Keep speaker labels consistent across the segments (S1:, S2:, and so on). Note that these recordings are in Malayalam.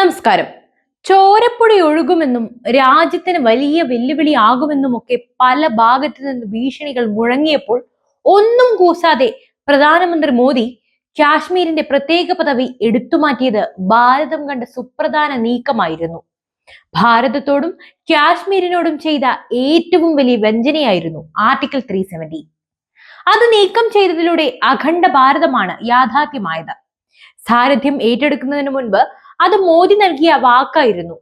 S1: നമസ്കാരം. ചോരപ്പൊടി ഒഴുകുമെന്നും രാജ്യത്തിന് വലിയ വെല്ലുവിളിയാകുമെന്നും ഒക്കെ പല ഭാഗത്തു നിന്ന് ഭീഷണികൾ മുഴങ്ങിയപ്പോൾ ഒന്നും കൂസാതെ പ്രധാനമന്ത്രി മോദി കാശ്മീരിന്റെ പ്രത്യേക പദവി എടുത്തുമാറ്റിയത് ഭാരതം കണ്ട സുപ്രധാന നീക്കമായിരുന്നു. ഭാരതത്തോടും കാശ്മീരിനോടും ചെയ്ത ഏറ്റവും വലിയ വഞ്ചനയായിരുന്നു ആർട്ടിക്കിൾ ത്രീ സെവന്റി അത് നീക്കം ചെയ്തതിലൂടെ അഖണ്ഡ ഭാരതമാണ് യാഥാർത്ഥ്യമായത്. സാരഥ്യം ഏറ്റെടുക്കുന്നതിന് മുൻപ് അത് മോദി നൽകിയ വാക്കായിരുന്നു.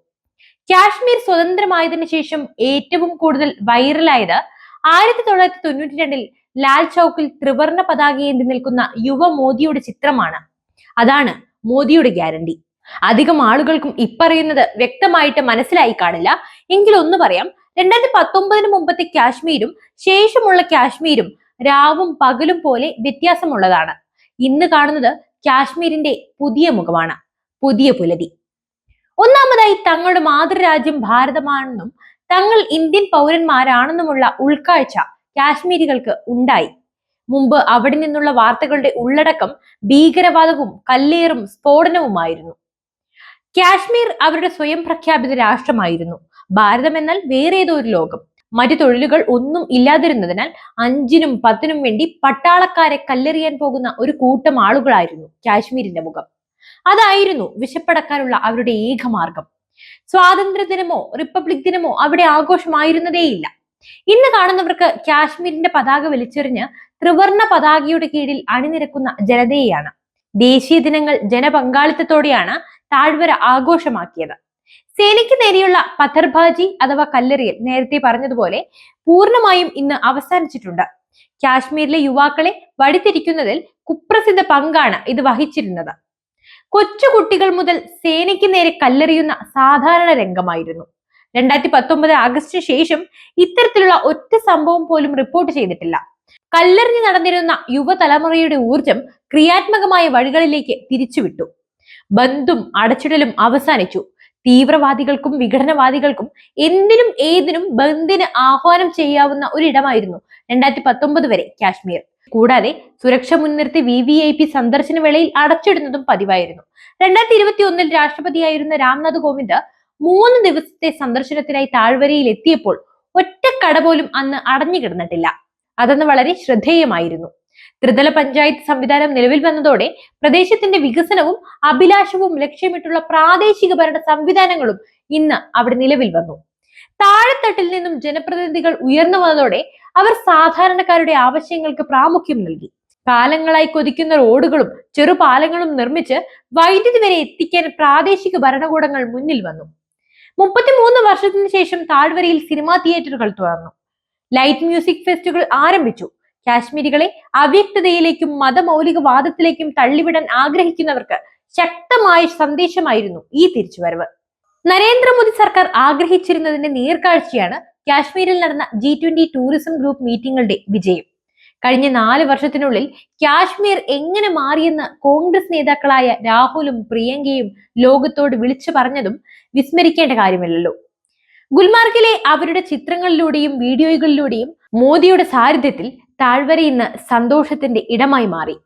S1: കാശ്മീർ സ്വതന്ത്രമായതിനു ശേഷം ഏറ്റവും കൂടുതൽ വൈറലായത് ആയിരത്തി തൊള്ളായിരത്തി തൊണ്ണൂറ്റി രണ്ടിൽ ലാൽ ചൌക്കിൽ ത്രിവർണ പതാകയേന്തി നിൽക്കുന്ന യുവ മോദിയുടെ ചിത്രമാണ്. അതാണ് മോദിയുടെ ഗ്യാരണ്ടി. അധികം ആളുകൾക്കും ഇപ്പറയുന്നത് വ്യക്തമായിട്ട് മനസ്സിലായി കാണില്ല. എങ്കിലൊന്ന് പറയാം. രണ്ടായിരത്തി പത്തൊമ്പതിന് മുമ്പത്തെ കാശ്മീരും ശേഷമുള്ള കാശ്മീരും രാവും പകലും പോലെ വ്യത്യാസമുള്ളതാണ്. ഇന്ന് കാണുന്നത് കാശ്മീരിന്റെ പുതിയ മുഖമാണ്. പുതിയ പുലരി ഒന്നാമതായി തങ്ങളുടെ മാതൃരാജ്യം ഭാരതമാണെന്നും തങ്ങൾ ഇന്ത്യൻ പൗരന്മാരാണെന്നുമുള്ള ഉൾക്കാഴ്ച കാശ്മീരികൾക്ക് ഉണ്ടായി. മുമ്പ് അവിടെ നിന്നുള്ള വാർത്തകളുടെ ഉള്ളടക്കം ഭീകരവാദവും കല്ലേറും സ്ഫോടനവുമായിരുന്നു. കാശ്മീർ അവരുടെ സ്വയം പ്രഖ്യാപിത രാഷ്ട്രമായിരുന്നു. ഭാരതം എന്നാൽ വേറെ ഏതോ ഒരു ലോകം. മറ്റു തൊഴിലുകൾ ഒന്നും ഇല്ലാതിരുന്നതിനാൽ അഞ്ചിനും പത്തിനും വേണ്ടി പട്ടാളക്കാരെ കല്ലെറിയാൻ പോകുന്ന ഒരു കൂട്ടം ആളുകളായിരുന്നു കാശ്മീരിന്റെ മുഖം. അതായിരുന്നു വിശപ്പടക്കാനുള്ള അവരുടെ ഏക മാർഗം സ്വാതന്ത്ര്യ ദിനമോ റിപ്പബ്ലിക് ദിനമോ അവിടെ ആഘോഷമായിരുന്നതേയില്ല. ഇന്ന് കാണുന്നവർക്ക് കാശ്മീരിന്റെ പതാക വലിച്ചെറിഞ്ഞ് ത്രിവർണ പതാകയുടെ കീഴിൽ അണിനിരക്കുന്ന ജനതയെയാണ്. ദേശീയ ദിനങ്ങൾ ജനപങ്കാളിത്തത്തോടെയാണ് താഴ്വര ആഘോഷമാക്കിയത്. സേനയ്ക്ക് നേരെയുള്ള പഥർഭാജി അഥവാ കല്ലെറിയൽ നേരത്തെ പറഞ്ഞതുപോലെ പൂർണമായും ഇന്ന് അവസാനിച്ചിട്ടുണ്ട്. കാശ്മീരിലെ യുവാക്കളെ വഴിതിരിക്കുന്നതിൽ കുപ്രസിദ്ധ പങ്കാണ് ഇത് വഹിച്ചിരുന്നത്. കൊച്ചുകുട്ടികൾ മുതൽ സേനയ്ക്ക് നേരെ കല്ലെറിയുന്ന സാധാരണ രംഗമായിരുന്നു. രണ്ടായിരത്തി പത്തൊമ്പത് ആഗസ്റ്റിന് ശേഷം ഇത്തരത്തിലുള്ള ഒറ്റ സംഭവം പോലും റിപ്പോർട്ട് ചെയ്തിട്ടില്ല. കല്ലെറിഞ്ഞ് നടന്നിരുന്ന യുവതലമുറയുടെ ഊർജം ക്രിയാത്മകമായ വഴികളിലേക്ക് തിരിച്ചുവിട്ടു. ബന്ധും അടച്ചിടലും അവസാനിച്ചു. തീവ്രവാദികൾക്കും വിഘടനവാദികൾക്കും എന്തിനും ഏതിനും ബന്ദിന് ആഹ്വാനം ചെയ്യാവുന്ന ഒരിടമായിരുന്നു രണ്ടായിരത്തി പത്തൊമ്പത് വരെ കാശ്മീർ. കൂടാതെ സുരക്ഷ മുൻനിർത്തി വി വി ഐ പി സന്ദർശന വേളയിൽ അടച്ചിടുന്നതും പതിവായിരുന്നു. രണ്ടായിരത്തി ഇരുപത്തി ഒന്നിൽ രാഷ്ട്രപതിയായിരുന്ന രാംനാഥ് കോവിന്ദ് മൂന്ന് ദിവസത്തെ സന്ദർശനത്തിനായി താഴ്വരയിൽ എത്തിയപ്പോൾ ഒറ്റക്കട കട പോലും അന്ന് അടഞ്ഞു കിടന്നിട്ടില്ല അതെന്ന് വളരെ ശ്രദ്ധേയമായിരുന്നു. ത്രിതല പഞ്ചായത്ത് സംവിധാനം നിലവിൽ വന്നതോടെ പ്രദേശത്തിന്റെ വികസനവും അഭിലാഷവും ലക്ഷ്യമിട്ടുള്ള പ്രാദേശിക ഭരണ സംവിധാനങ്ങളും ഇന്ന് അവിടെ നിലവിൽ വന്നു. താഴെത്തട്ടിൽ നിന്നും ജനപ്രതിനിധികൾ ഉയർന്നു വന്നതോടെ അവർ സാധാരണക്കാരുടെ ആവശ്യങ്ങൾക്ക് പ്രാമുഖ്യം നൽകി. കാലങ്ങളായി കൊതിക്കുന്ന റോഡുകളും ചെറുപാലങ്ങളും നിർമ്മിച്ച് വൈദ്യുതി വരെ എത്തിക്കാൻ പ്രാദേശിക ഭരണകൂടങ്ങൾ മുന്നിൽ വന്നു. മുപ്പത്തിമൂന്ന് വർഷത്തിന് ശേഷം താഴ്വരയിൽ സിനിമാ തിയേറ്ററുകൾ തുറന്നു. ലൈറ്റ് മ്യൂസിക് ഫെസ്റ്റുകൾ ആരംഭിച്ചു. കാശ്മീരികളെ അവ്യക്തതയിലേക്കും മതമൗലികവാദത്തിലേക്കും തള്ളിവിടാൻ ആഗ്രഹിക്കുന്നവർക്ക് ശക്തമായ സന്ദേശമായിരുന്നു ഈ തിരിച്ചുവരവ്. നരേന്ദ്രമോദി സർക്കാർ ആഗ്രഹിച്ചിരുന്നതിന്റെ നേർക്കാഴ്ചയാണ് കാശ്മീരിൽ നടന്ന ജി ട്വന്റി ടൂറിസം ഗ്രൂപ്പ് മീറ്റിംഗുകളുടെ വിജയം. കഴിഞ്ഞ നാല് വർഷത്തിനുള്ളിൽ കാശ്മീർ എങ്ങനെ മാറിയെന്ന് കോൺഗ്രസ് നേതാക്കളായ രാഹുലും പ്രിയങ്കയും ലോകത്തോട് വിളിച്ചു പറഞ്ഞതും വിസ്മരിക്കേണ്ട കാര്യമല്ലല്ലോ. ഗുൽമാർഗിലെ അവരുടെ ചിത്രങ്ങളിലൂടെയും വീഡിയോകളിലൂടെയും മോദിയുടെ സാന്നിധ്യത്തിൽ താഴ്വര ഇന്ന് സന്തോഷത്തിന്റെ ഇടമായി മാറി.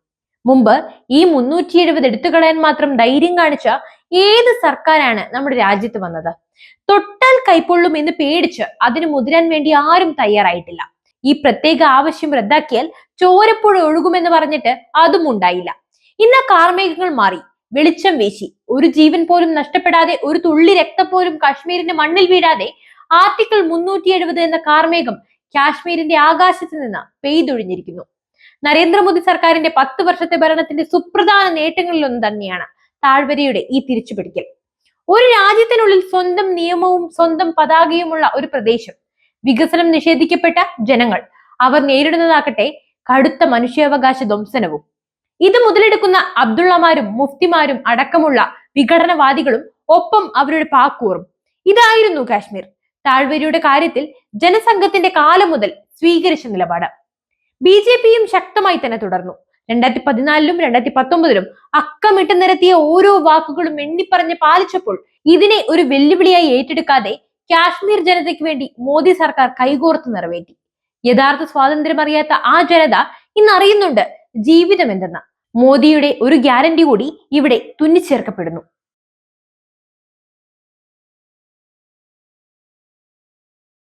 S1: മുമ്പ് ഈ മുന്നൂറ്റി എഴുപത് എടുത്തുകളയാൻ മാത്രം ധൈര്യം കാണിച്ച ഏത് സർക്കാരാണ് നമ്മുടെ രാജ്യത്ത് വന്നത്? തൊട്ടാൽ കൈപ്പൊള്ളും എന്ന് പേടിച്ച് അതിന് മുതിരാൻ വേണ്ടി ആരും തയ്യാറായിട്ടില്ല. ഈ പ്രത്യേക ആവശ്യം റദ്ദാക്കിയാൽ ചോരപ്പുഴ ഒഴുകുമെന്ന് പറഞ്ഞിട്ട് അതും ഉണ്ടായില്ല. ഇന്ന് കാർമേഘങ്ങൾ മാറി. വെളിച്ചം വീശി. ഒരു ജീവൻ പോലും നഷ്ടപ്പെടാതെ ഒരു തുള്ളി രക്തം പോലും കാശ്മീരിന്റെ മണ്ണിൽ വീഴാതെ ആർട്ടിക്കിൾ മുന്നൂറ്റി എഴുപത് എന്ന കാർമേഘം കാശ്മീരിന്റെ ആകാശത്ത് നിന്ന് പെയ്തൊഴിഞ്ഞിരിക്കുന്നു. നരേന്ദ്രമോദി സർക്കാരിന്റെ പത്ത് വർഷത്തെ ഭരണത്തിന്റെ സുപ്രധാന നേട്ടങ്ങളിലൊന്ന് തന്നെയാണ് താഴ്വരയുടെ ഈ തിരിച്ചുപിടിക്കൽ. ഒരു രാജ്യത്തിനുള്ളിൽ സ്വന്തം നിയമവും സ്വന്തം പതാകയുമുള്ള ഒരു പ്രദേശം വികസനം നിഷേധിക്കപ്പെട്ട ജനങ്ങൾ. അവർ നേരിടുന്നതാകട്ടെ കടുത്ത മനുഷ്യാവകാശ ധംസനവും ഇത് മുതലെടുക്കുന്ന അബ്ദുള്ളമാരും മുഫ്തിമാരും അടക്കമുള്ള വിഘടനവാദികളും ഒപ്പം അവരുടെ പാക്കൂറും. ഇതായിരുന്നു കാശ്മീർ. താഴ്വരയുടെ കാര്യത്തിൽ ജനസംഘത്തിന്റെ കാലം മുതൽ സ്വീകരിച്ച നിലപാട്. ബി ജെ പിയും ശക്തമായി തന്നെ തുടർന്നു. രണ്ടായിരത്തി പതിനാലിലും രണ്ടായിരത്തി പത്തൊമ്പതിലും അക്കമിട്ട് നിരത്തിയ ഓരോ വാക്കുകളും എണ്ണിപ്പറഞ്ഞ് പാലിച്ചപ്പോൾ ഇതിനെ ഒരു വെല്ലുവിളിയായി ഏറ്റെടുക്കാതെ കാശ്മീർ ജനതയ്ക്ക് വേണ്ടി മോദി സർക്കാർ കൈകോർത്ത് നിറവേറ്റി. യഥാർത്ഥ സ്വാതന്ത്ര്യം അറിയാത്ത ആ ജനത ഇന്ന് അറിയുന്നുണ്ട് ജീവിതം എന്തെന്ന മോദിയുടെ ഒരു ഗ്യാരണ്ടി കൂടി ഇവിടെ തുന്നിച്ചേർക്കപ്പെടുന്നു.